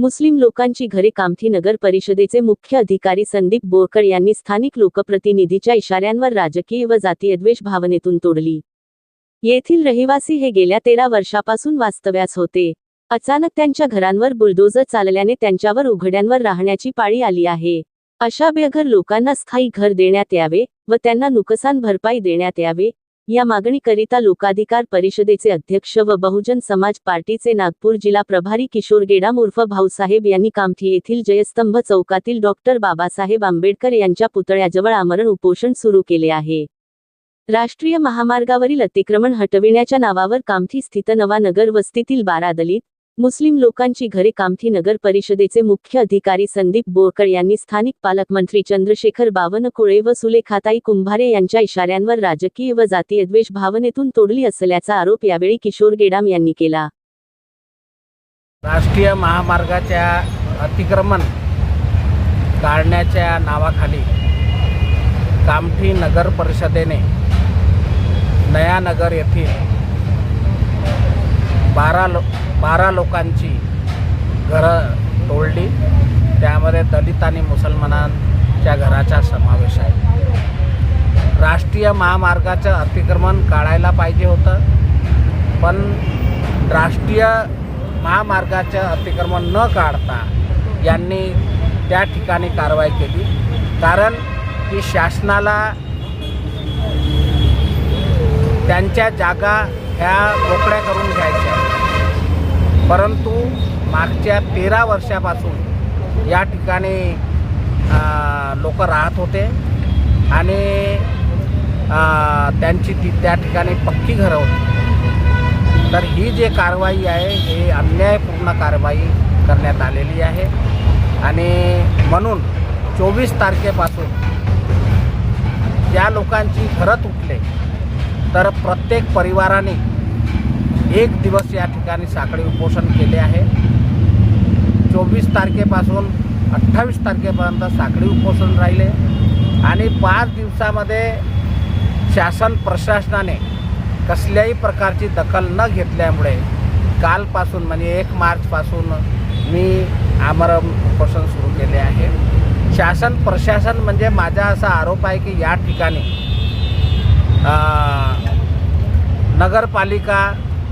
मुस्लिम लोकांची घरे कामठी नगर परिषदेचे मुख्य अधिकारी संदीप बोरकर यांनी स्थानिक लोकप्रतिनिधीच्या इशाऱ्यांवर राजकीय व जातीय द्वेष भावनेतून तोडली. येथील रहिवासी हे गेल्या तेरा वर्षापासून वास्तव्यास होते. अचानक त्यांच्या घरांवर बुलडोजर चालल्याने त्यांच्यावर उघड्यांवर राहण्याची पाळी आली आहे. अशा बेघर लोकांना स्थायी घर देण्यात यावे व त्यांना नुकसान भरपाई देण्यात यावे या मागणीकरिता लोकाधिकार परिषदेचे अध्यक्ष व बहुजन समाज पार्टीचे नागपूर जिल्हा प्रभारी किशोर गेडाम उर्फ भाऊसाहेब यांनी कामठी येथील जयस्तंभ चौकातील डॉक्टर बाबासाहेब आंबेडकर यांच्या पुतळ्याजवळ आमरण उपोषण सुरू केले आहे. राष्ट्रीय महामार्गावरील अतिक्रमण हटविण्याच्या नावावर कामठी स्थित नवा नगर वस्तीतील बारा दलित मुस्लिम लोकांची घरे कामठी नगर परिषदेचे मुख्य अधिकारी संदीप बोरकर यांनी स्थानिक पालकमंत्री चंद्रशेखर बावनकुळे व सुलेखाताई कुंभारे यांच्या इशाऱ्यांवर राजकीय व जातीय द्वेष भावनेतून तोडली असल्याचा आरोप यावेळी किशोर गेडाम यांनी केला. राष्ट्रीय महामार्गाच्या अतिक्रमण काढण्याच्या नावाखाली कामठी नगर परिषदेने नयानगर येथील बारा लो बारा लोकांची घरं तोडली. त्यामध्ये दलित आणि मुसलमानांच्या घराचा समावेश आहे. राष्ट्रीय महामार्गाचं अतिक्रमण काढायला पाहिजे होतं. पण राष्ट्रीय महामार्गाचं अतिक्रमण न काढता यांनी त्या ठिकाणी कारवाई केली. कारण की शासनाला त्यांच्या जागा ह्या मोकळ्या करून घ्यायच्या परंतु मागच्या तेरा वर्षापासून या ठिकाणी लोक राहत होते आणि त्यांची ती त्या ठिकाणी पक्की घरं होती. तर ही जे कारवाई आहे ही अन्यायपूर्ण कारवाई करण्यात आलेली आहे. आणि म्हणून चोवीस तारखेपासून ज्या लोकांची घरं तुटले तर प्रत्येक परिवाराने एक दिवस या ठिकाणी साखळी उपोषण केले आहे. चोवीस तारखेपासून अठ्ठावीस तारखेपर्यंत साखळी उपोषण राहिले. आणि पाच दिवसामध्ये शासन प्रशासनाने कसल्याही प्रकारची दखल न घेतल्यामुळे कालपासून म्हणजे एक मार्चपासून मी आमरण उपोषण सुरू केले आहे. शासन प्रशासन म्हणजे माझा असा आरोप आहे की या ठिकाणी नगरपालिका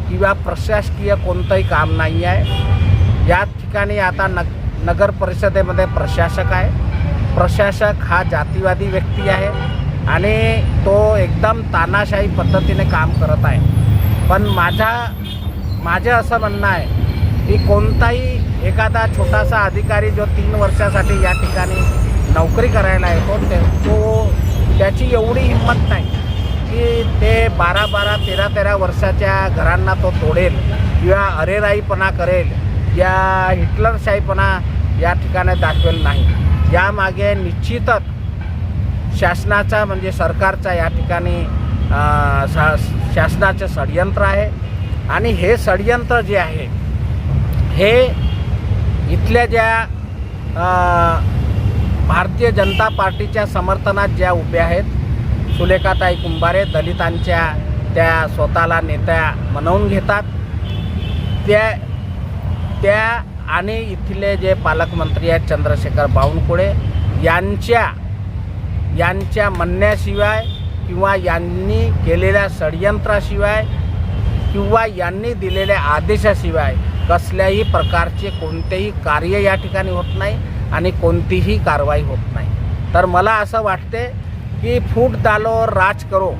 किंवा प्रशासकीय कोणतंही काम नाही आहे. या ठिकाणी आता नग नगर परिषदेमध्ये प्रशासक आहे. प्रशासक हा जातीवादी व्यक्ती आहे आणि तो एकदम तानाशाही पद्धतीने काम करत आहे. पण माझा माझं असं म्हणणं आहे की कोणताही एखादा छोटासा अधिकारी जो तीन वर्षासाठी या ठिकाणी नोकरी करायला येतो ते तो त्याची एवढी हिंमत नाही. की ते बारा बारा तेरा तेरा वर्षाच्या घरांना तो तोडेल किंवा अरेराईपणा करेल या हिटलरशाहीपणा या ठिकाणी दाखवेल नाही. यामागे निश्चितच शासनाचा म्हणजे सरकारचा या ठिकाणी शा शासनाचं षडयंत्र आहे. आणि हे षडयंत्र जे आहे हे इथल्या ज्या भारतीय जनता पार्टीच्या समर्थनात ज्या उभ्या आहेत सुलेखाताई कुंभारे दलितांच्या त्या स्वतःला नेत्या म्हणवून घेतात. त्या त्या आणि इथले जे पालकमंत्री आहेत चंद्रशेखर बावनकुळे यांच्या यांच्या म्हणण्याशिवाय किंवा यांनी केलेल्या षडयंत्राशिवाय किंवा यांनी दिलेल्या आदेशाशिवाय कसल्याही प्रकारचे कोणतेही कार्य या ठिकाणी होत नाही आणि कोणतीही कारवाई होत नाही. तर मला असं वाटते की फूट दालोवर राज करो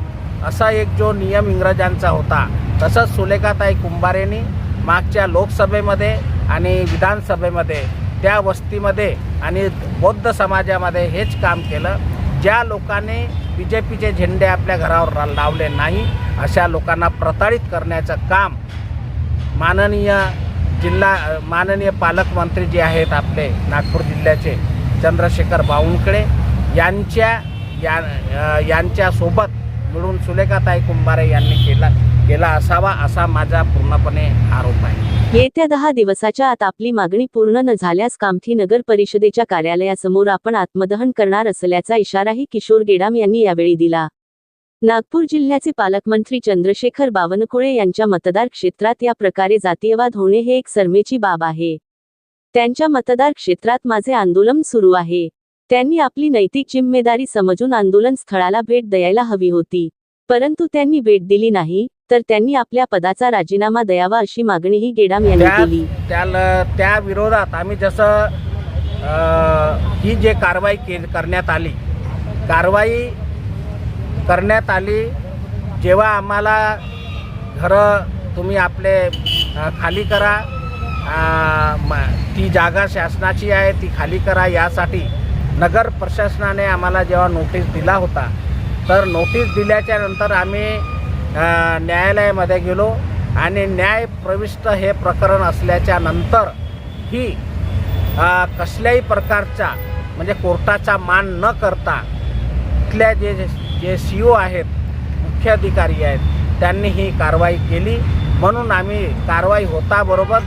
असा एक जो नियम इंग्रजांचा होता तसंच सुलेखाताई कुंभारेनी मागच्या लोकसभेमध्ये आणि विधानसभेमध्ये त्या वस्तीमध्ये आणि बौद्ध समाजामध्ये हेच काम केलं. ज्या लोकांनी बी जे पीचे झेंडे आपल्या घरावर लावले नाही अशा लोकांना प्रताडित करण्याचं काम माननीय जिल्हा माननीय पालकमंत्री जे आहेत आपले नागपूर जिल्ह्याचे चंद्रशेखर बावनकुळे यांच्या या यांच्यासोबत मिळून सुलेखाताई कुंभारे यांनी केला केला असावा असा माझा पूर्णपणे आरोप आहे. येत्या दहा दिवसाच्या आत आपली मागणी पूर्ण न झाल्यास कामठी नगर परिषदेच्या कार्यालयासमोर आपण आत्मदहन करणार असल्याचा इशाराही किशोर गेडाम यांनी यावेळी दिला. नागपूर जिल्ह्याचे पालकमंत्री चंद्रशेखर बावनकुळे यांच्या मतदार क्षेत्रात या प्रकारे जातीयवाद होणे हे एक सरमेची बाब आहे. त्यांच्या मतदार क्षेत्रात माझे आंदोलन सुरू आहे. त्यांनी आपली नैतिक जिम्मेदारी समजून आंदोलन स्थळाला भेट द्यायला हवी होती. परंतु त्यांनी भेट दिली नाही तर त्यांनी आपल्या पदाचा राजीनामा द्यावा अशी मागणीही गेडाम यांनी त्या केली. त्या त्या विरोधात आम्ही जसं ही जे कारवाई के करण्यात आली कारवाई करण्यात आली जेव्हा आम्हाला घरं तुम्ही आपले खाली करा म- ती जागा शासनाची आहे ती खाली करा यासाठी नगर प्रशासनाने आम्हाला जेव्हा नोटीस दिला होता तर नोटीस दिल्याच्या नंतर आम्ही न्यायालयामध्ये गेलो आणि न्याय प्रविष्ट हे प्रकरण असल्याच्या नंतर ही कसल्याही प्रकारचा म्हणजे कोर्टाचा मान न करता इथल्या जे जे सी ओ आहेत मुख्य अधिकारी आहेत त्यांनी ही कारवाई केली. म्हणून आम्ही कारवाई होता बरोबर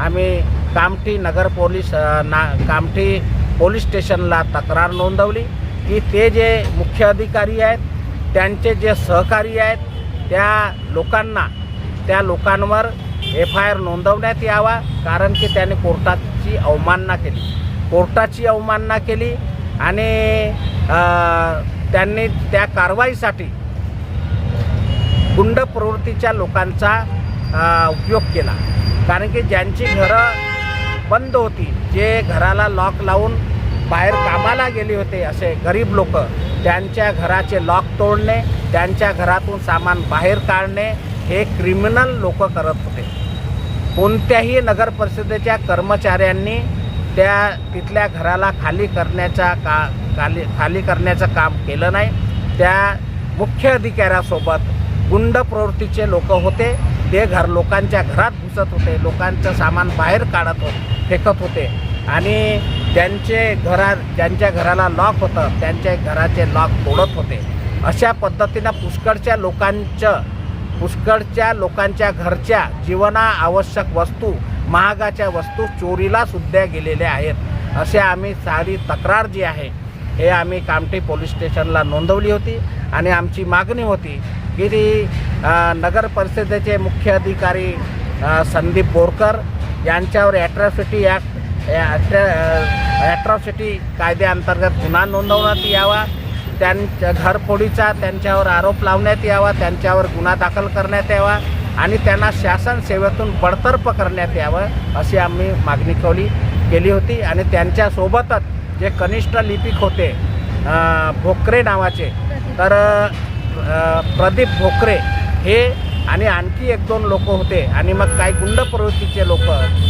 आम्ही कामठी नगर पोलीस ना कामठी पोलीस स्टेशनला तक्रार नोंदवली. की ते जे मुख्य अधिकारी आहेत त्यांचे जे सहकारी आहेत त्या लोकांना त्या लोकांवर एफ आय आर नोंदवण्यात यावा कारण की त्याने कोर्टाची अवमानना केली. कोर्टाची अवमानना केली आणि त्यांनी त्या कारवाईसाठी गुंड प्रवृत्तीच्या लोकांचा उपयोग केला. कारण की ज्यांची घरं बंद होती जे घराला लॉक लावून बाहेर कामाला गेले होते असे गरीब लोक त्यांच्या घराचे लॉक तोडणे त्यांच्या घरातून सामान बाहेर काढणे हे क्रिमिनल लोक करत होते. कोणत्याही नगर परिषदेच्या कर्मचाऱ्यांनी त्या तिथल्या घराला खाली करण्याचा का खाली खाली करण्याचं काम केलं नाही. त्या मुख्य अधिकाऱ्यासोबत गुंड प्रवृत्तीचे लोक होते. ते घर लोकांच्या घरात घुसत होते. लोकांचं सामान बाहेर काढत होत फेकत होते. आणि त्यांचे घरा ज्यांच्या घराला लॉक होतं त्यांच्या घराचे लॉक तोडत होते. अशा पद्धतीनं पुष्कळच्या लोकांचं पुष्कळच्या लोकांच्या घरच्या जीवना आवश्यक वस्तू महागाच्या वस्तू चोरीला सुद्धा गेलेल्या आहेत. असे आम्ही सारी तक्रार जी आहे हे आम्ही कामठी पोलीस स्टेशनला नोंदवली होती आणि आमची मागणी होती की ती नगर परिषदेचे मुख्य अधिकारी संदीप बोरकर यांच्यावर ॲट्रॉसिटी ॲक्ट ॲट्रॉसिटी कायद्याअंतर्गत गुन्हा नोंदवण्यात यावा. त्यांच्या घरफोडीचा त्यांच्यावर आरोप लावण्यात यावा. त्यांच्यावर गुन्हा दाखल करण्यात यावा. आणि त्यांना शासन सेवेतून बडतर्फ करण्यात यावं अशी आम्ही मागणी कवली केली होती. आणि त्यांच्यासोबतच जे कनिष्ठ लिपिक होते भोकरे नावाचे तर प्रदीप भोकरे हे आणि आणखी एक दोन लोक होते. आणि मग काही गुंड प्रवृत्तीचे लोक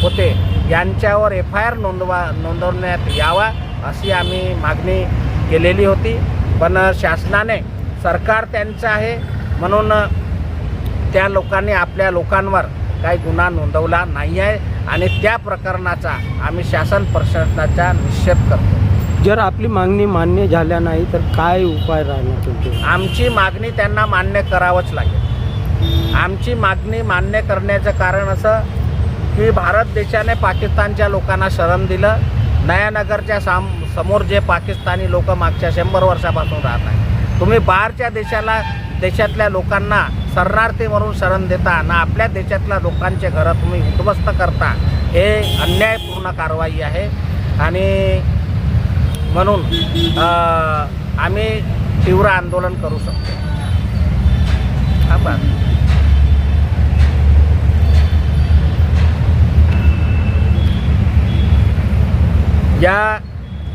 होते. यांच्यावर एफ आय आर नोंदवा नोंदवण्यात यावा अशी आम्ही मागणी केलेली होती. पण शासनाने सरकार त्यांचं आहे. म्हणून त्या लोकांनी आपल्या लोकांवर काही गुन्हा नोंदवला नाही आहे आणि त्या प्रकरणाचा आम्ही शासन प्रशासनाचा निषेध करतो. जर आपली मागणी मान्य झाल्या नाही तर काय उपाय राहणार तुमचे? आमची मागणी त्यांना मान्य करावंच लागेल. आमची मागणी मान्य करण्याचं कारण असं की भारत देशाने पाकिस्तानच्या लोकांना शरण दिलं. नयानगरच्या साम समोर जे पाकिस्तानी लोक मागच्या शंभर वर्षापासून राहत आहे तुम्ही बाहेरच्या देशाला देशातल्या लोकांना शरणार्थी म्हणून शरण देता ना आपल्या देशातल्या लोकांचे घरं तुम्ही उद्ध्वस्त करता हे अन्यायपूर्ण कारवाई आहे. आणि म्हणून आम्ही तीव्र आंदोलन करू शकतो. आभार या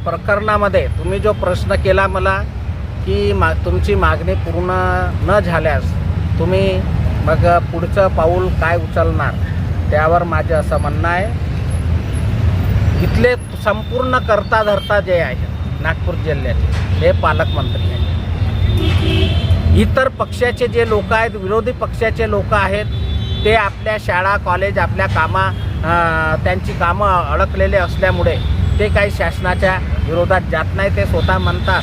प्रकरणामध्ये तुम्ही जो प्रश्न केला मला की मा तुमची मागणी पूर्ण न झाल्यास तुम्ही मग पुढचं पाऊल काय उचलणार त्यावर माझं असं म्हणणं आहे. इथले संपूर्ण करता धरता जे आहेत नागपूर जिल्ह्याचे हे पालकमंत्री आहेत. इतर पक्षाचे जे लोक आहेत विरोधी पक्षाचे लोक आहेत ते आपल्या शाळा कॉलेज आपल्या कामा त्यांची कामं अडकलेले असल्यामुळे ते काही शासनाच्या विरोधात जात नाही ते स्वतः म्हणतात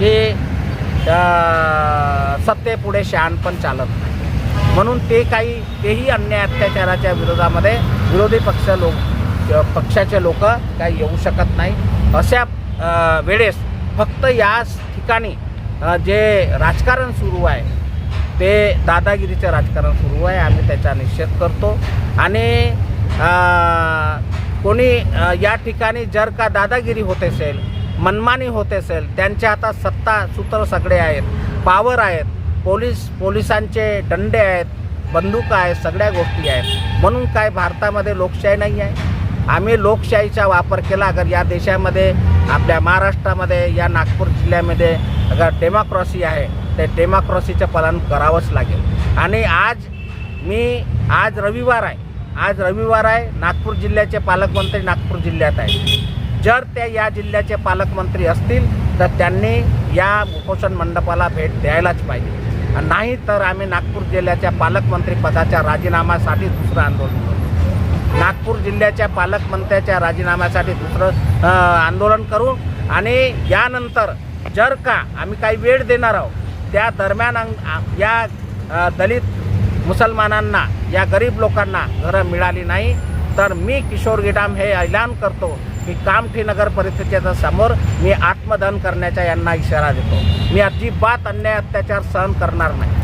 की अ, सत्तेपुढे शहाणपण चालत नाही. म्हणून ते काही तेही अन्याय अत्याचाराच्या विरोधामध्ये विरोधी पक्ष लोक पक्षाचे लोक काही येऊ शकत नाही. अशा वेळेस फक्त याच ठिकाणी जे राजकारण सुरू आहे ते दादागिरीचं राजकारण सुरू आहे आम्ही त्याचा निषेध करतो. आणि कोणी या ठिकाणी जर का दादागिरी होत असेल मनमानी होत असेल त्यांच्या हातात सत्ता सूत्र सगळे आहेत पावर आहेत पोलीस पोलिसांचे दंडे आहेत बंदूक आहेत सगळ्या गोष्टी आहेत. म्हणून काय भारतामध्ये लोकशाही नाही आहे? आम्ही लोकशाहीचा वापर केला अगर या देशामध्ये आपल्या महाराष्ट्रामध्ये या नागपूर जिल्ह्यामध्ये अगर डेमोक्रॉसी आहे ते डेमोक्रॉसीचं पालन करावंच लागेल. आणि आज मी आज रविवार आहे आज रविवार आहे. नागपूर जिल्ह्याचे पालकमंत्री नागपूर जिल्ह्यात आहे जर त्या या जिल्ह्याचे पालकमंत्री असतील तर त्यांनी या उपोषण मंडपाला भेट द्यायलाच पाहिजे. नाही तर आम्ही नागपूर जिल्ह्याच्या पालकमंत्री पदाच्या राजीनाम्यासाठी दुसरं आंदोलन करू. नागपूर जिल्ह्याच्या पालकमंत्र्याच्या राजीनाम्यासाठी दुसरं आंदोलन करू. आणि यानंतर जर का आम्ही काही वेळ देणार आहोत त्या दरम्यान अंग- या दलित मुसलमानांना या गरीब लोकांना घरं मिळाली नाही तर मी किशोर गिडाम हे ऐलान करतो की कामठी नगर परिस्थितीच्या समोर मी आत्मदहन करण्याचा यांना इशारा देतो. मी अजिबात अन्याय अत्याचार सहन करणार नाही.